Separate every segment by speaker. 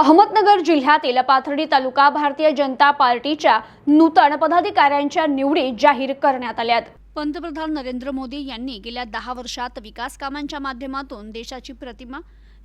Speaker 1: अहमदनगर जिल्ह्यातील पाथर्डी तालुका भारतीय जनता पार्टीच्या नूतन पदाधिकाऱ्यांच्या निवडी जाहीर करण्यात आल्यात पंतप्रधान नरेंद्र मोदी यांनी गेल्या दहा वर्षात विकास कामांच्या माध्यमातून देशाची प्रतिमा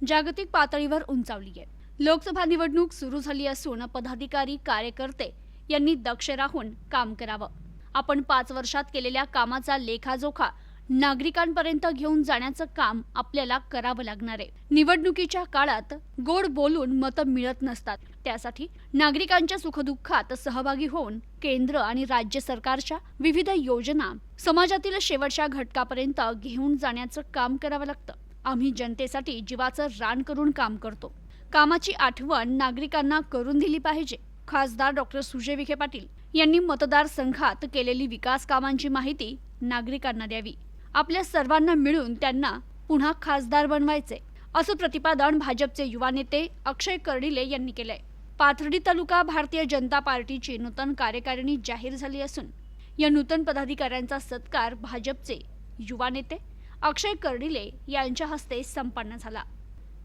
Speaker 1: जागतिक पातळीवर उंचावली आहे. लोकसभा निवडणूक सुरू झाली असून पदाधिकारी कार्यकर्ते यांनी दक्ष राहून काम करावं. आपण पाच वर्षात केलेल्या कामाचा लेखाजोखा नागरिकांपर्यंत घेऊन जाण्याचं काम आपल्याला करावं लागणार आहे. निवडणुकीच्या काळात गोड बोलून मतं मिळत नसतात. त्यासाठी नागरिकांच्या सुखदुःखात सहभागी होऊन केंद्र आणि राज्य सरकारच्या विविध योजना समाजातील शेवटच्या घटकापर्यंत घेऊन जाण्याचं काम करावं लागतं. आम्ही जनतेसाठी जीवाचं रान करून काम करतो. कामाची आठवण नागरिकांना करून दिली पाहिजे. खासदार डॉक्टर सुजय विखे पाटील यांनी मतदारसंघात केलेली विकास कामांची माहिती नागरिकांना द्यावी. आपल्या सर्वांना मिळून त्यांना पुन्हा खासदार बनवायचे असं प्रतिपादन भाजपचे युवा नेते अक्षय कर्डिले यांनी केलंय. पाथर्डी तालुका भारतीय जनता पार्टीची नूतन कार्यकारिणी जाहीर झाली असून या नूतन पदाधिकाऱ्यांचा सत्कार भाजपचे युवा नेते अक्षय कर्डिले यांच्या हस्ते संपन्न झाला.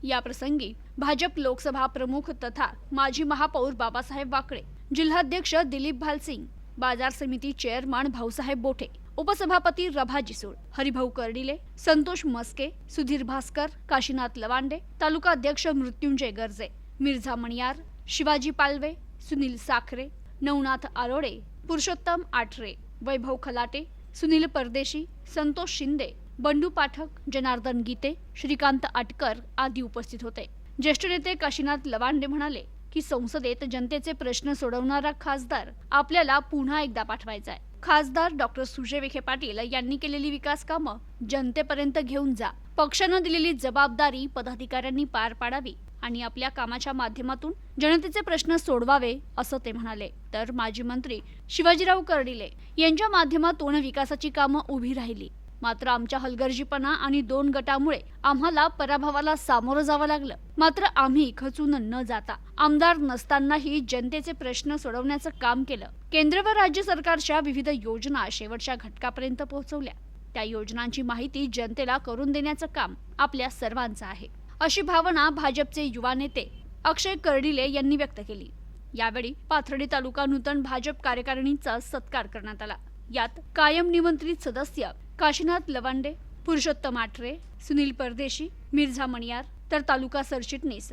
Speaker 1: याप्रसंगी भाजप लोकसभा प्रमुख तथा माजी महापौर बाबासाहेब वाकळे जिल्हाध्यक्ष दिलीप भालसिंग बाजार समिती चेअरमन भाऊसाहेब बोठे उपसभापती रभा जिसूळ हरिभाऊ कर्डिले संतोष मस्के सुधीर भास्कर काशीनाथ लवांडे तालुका अध्यक्ष मृत्युंजय गर्जे मिर्झा मणियार शिवाजी पालवे सुनील साखरे नवनाथ आरोडे पुरुषोत्तम आठरे वैभव खलाटे सुनील परदेशी संतोष शिंदे बंडू पाठक जनार्दन गीते श्रीकांत आटकर आदी उपस्थित होते. ज्येष्ठ नेते काशीनाथ लवांडे म्हणाले की संसदेत जनतेचे प्रश्न सोडवणारा खासदार आपल्याला पुन्हा एकदा पाठवायचा आहे खासदार डॉक्टर सुजय विखे पाटील यांनी केलेली विकास कामं जनतेपर्यंत घेऊन जा. पक्षानं दिलेली जबाबदारी पदाधिकाऱ्यांनी पार पाडावी आणि आपल्या कामाच्या माध्यमातून जनतेचे प्रश्न सोडवावे असं ते म्हणाले. तर माजी मंत्री शिवाजीराव कर्डिले यांच्या माध्यमातून विकासाची कामं उभी राहिली. मात्र आमच्या हलगर्जीपणा आणि दोन गटामुळे आम्हाला पराभवाला सामोरं जावं लागलं. मात्र आम्ही खचून न जाता आमदार नसतानाही जनतेचे प्रश्न सोडवण्याचं काम केलं. केंद्र व राज्य सरकारच्या विविध योजना शेवटच्या घटकापर्यंत पोहोचवल्या. त्या योजनांची माहिती जनतेला करून देण्याचं काम आपल्या सर्वांचं आहे. अशी भावना भाजपचे युवा नेते अक्षय कर्डिले यांनी व्यक्त केली. यावेळी पाथर्डी तालुका नूतन भाजप कार्यकारिणीचा सत्कार करण्यात आला. यात कायम निमंत्रित सदस्य काशीनाथ लवांडे पुरुषोत्तम आठरे सुनील परदेशी मिर्झा मणियार तर तालुका सरचिटणीस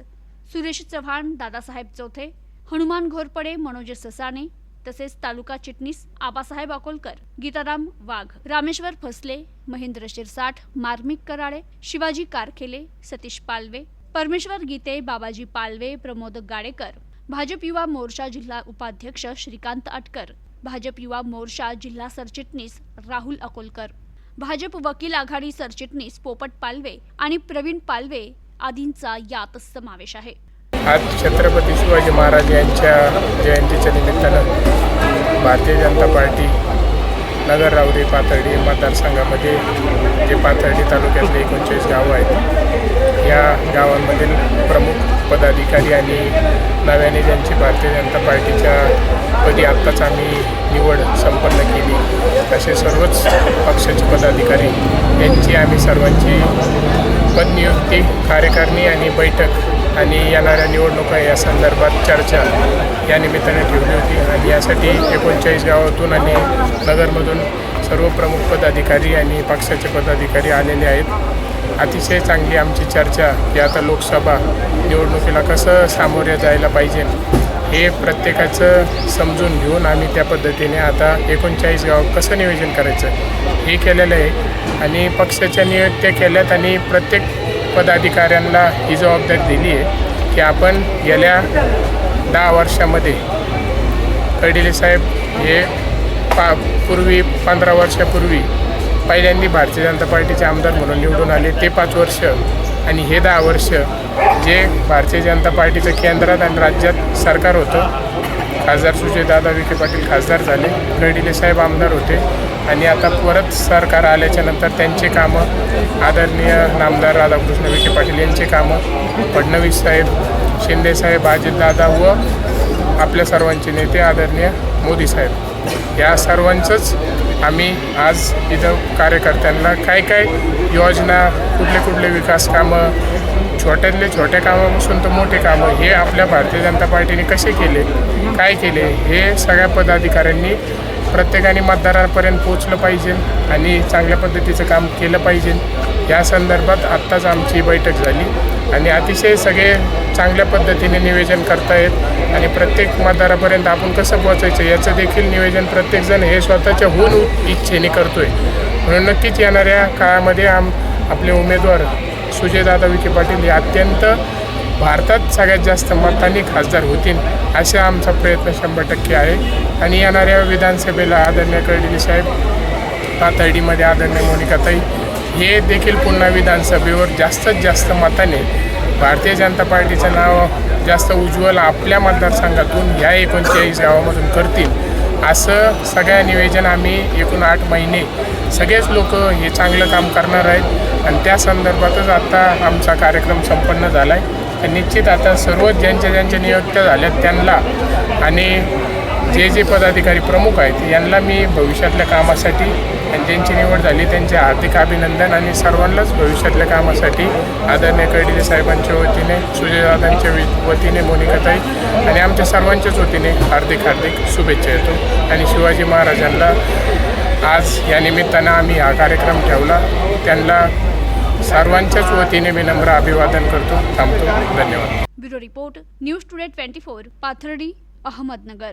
Speaker 1: सुरेश चव्हाण दादासाहेब चौथे हनुमान घोरपडे मनोज ससाणे तसेच तालुका चिटणीस आबासाहेब अकोलकर गीताराम वाघ रामेश्वर फसले महेंद्र शिरसाठ मार्मिक कराळे शिवाजी कारखेले सतीश पालवे परमेश्वर गीते बाबाजी पालवे प्रमोद गाडेकर भाजप युवा मोर्चा जिल्हा उपाध्यक्ष श्रीकांत अटकर भाजप युवा मोर्चा जिल्हा सरचिटणीस राहुल अकोलकर भाजप वकील आघाडी सरचिटणीस पोपट पालवे आणि प्रवीण पालवे आदींचा यात समावेश आहे.
Speaker 2: आज छत्रपती शिवाजी महाराज यांच्या जयंतीच्या निमित्तानं भारतीय जनता पार्टी नगर रावरी पाथर्डी मतदारसंघामध्ये जे पाथर्डी तालुक्यातले एकोणचाळीस गावं आहेत या गावांमधील प्रमुख पदाधिकारी आणि नव्याने ज्यांची भारतीय जनता पार्टीच्या पदी आत्ताच आम्ही निवड संपन्न केली असे सर्वच पक्षाचे पदाधिकारी यांची आम्ही सर्वांची पदनियुक्ती कार्यकारिणी आणि बैठक आणि येणाऱ्या निवडणुका या संदर्भात चर्चा या निमित्ताने ठेवली होती. आणि यासाठी एकोणचाळीस गावातून आणि नगरमधून सर्व प्रमुख पदाधिकारी आणि पक्षाचे पदाधिकारी आलेले आहेत. अतिशय चांगली आमची चर्चा की आता लोकसभा निवडणुकीला कसं सामोरे जायला पाहिजे हे प्रत्येकाचं समजून घेऊन आम्ही त्या पद्धतीने आता एकोणचाळीस गाव कसं नियोजन करायचं हे केलेलं आहे. आणि पक्षाच्या नियुक्त्या केल्यात आणि प्रत्येक पदाधिकाऱ्यांना ही जबाबदारी दिली आहे की आपण गेल्या दहा वर्षामध्ये कर्डिले साहेब हे पा पूर्वी पंधरा वर्षापूर्वी पहिल्यांदा भारतीय जनता पार्टीचे आमदार म्हणून निवडून आले ते पाच वर्ष आणि हे दहा वर्ष जे भारतीय जनता पार्टीचं केंद्रात आणि राज्यात सरकार होतं खासदार सुजयदादा विखे पाटील खासदार झाले कर्डिले साहेब आमदार होते आणि आता परत सरकार आल्याच्यानंतर त्यांचे कामं आदरणीय नामदार राधाकृष्ण विखे पाटील यांचे कामं फडणवीस साहेब शिंदेसाहेब अजितदादा व आपल्या सर्वांचे नेते आदरणीय मोदी साहेब या सर्वांचंच आम्ही आज इथं कार्यकर्त्यांना काय काय योजना कुठले कुठले विकास कामं छोट्यातले छोट्या कामापासून तर मोठे कामं हे आपल्या भारतीय जनता पार्टीने कसे केले काय केले हे सगळ्या पदाधिकाऱ्यांनी प्रत्येकाने मतदारांपर्यंत पोचलं पाहिजे आणि चांगल्या पद्धतीचं काम केलं पाहिजे. या संदर्भात आत्ताच आमची बैठक झाली. आणि अतिशय सगळे चांगल्या पद्धतीने नियोजन करतायत. आणि प्रत्येक मतदारापर्यंत आपण कसं पोहोचायचं याचं देखील नियोजन प्रत्येकजण हे स्वतःच्या होऊन इच्छेने करतोय. म्हणून नक्कीच येणाऱ्या काळामध्ये आम आपले उमेदवार सुजयदादा विखे पाटील हे अत्यंत भारतात सगळ्यात जास्त मतांनी खासदार होतील असा आमचा प्रयत्न शंभर टक्के आहे. आणि येणाऱ्या विधानसभेला आदरणीय कळदिली साहेब पाथर्डीमध्ये आदरणीय मोनिकाताई हे देखील पुन्हा विधानसभेवर जास्तीत जास्त मताने भारतीय जनता पार्टीचं नाव जास्त उज्ज्वल आपल्या मतदारसंघातून ह्या एकोणचाळीस गावामधून करतील असं सगळ्या नियोजन आम्ही एकूण आठ महिने सगळेच लोक हे चांगलं काम करणार आहेत. आणि त्या संदर्भातच आता आमचा कार्यक्रम संपन्न झाला आहे तर निश्चित आता सर्वच ज्यांच्या ज्यांच्या नियुक्त्या झाल्यात त्यांना आणि जे जे पदाधिकारी प्रमुख आहेत यांना मी भविष्यातल्या कामासाठी आणि ज्यांची निवड झाली त्यांचे हार्दिक अभिनंदन आणि सर्वांनाच भविष्यातल्या कामासाठी आदरणीय कडिले साहेबांच्या वतीने सुजयदादांच्या वतीने मोनिकाताई आणि आमच्या सर्वांच्याच वतीने हार्दिक हार्दिक शुभेच्छा येतो आणि शिवाजी महाराजांना आज या निमित्तानं आम्ही हा कार्यक्रम ठेवला. त्यांना सर्वांच्याच वतीने मी नम्र अभिवादन करतो थांबतो. धन्यवाद.
Speaker 1: Bureau report news today twenty four Pathardi Ahmednagar.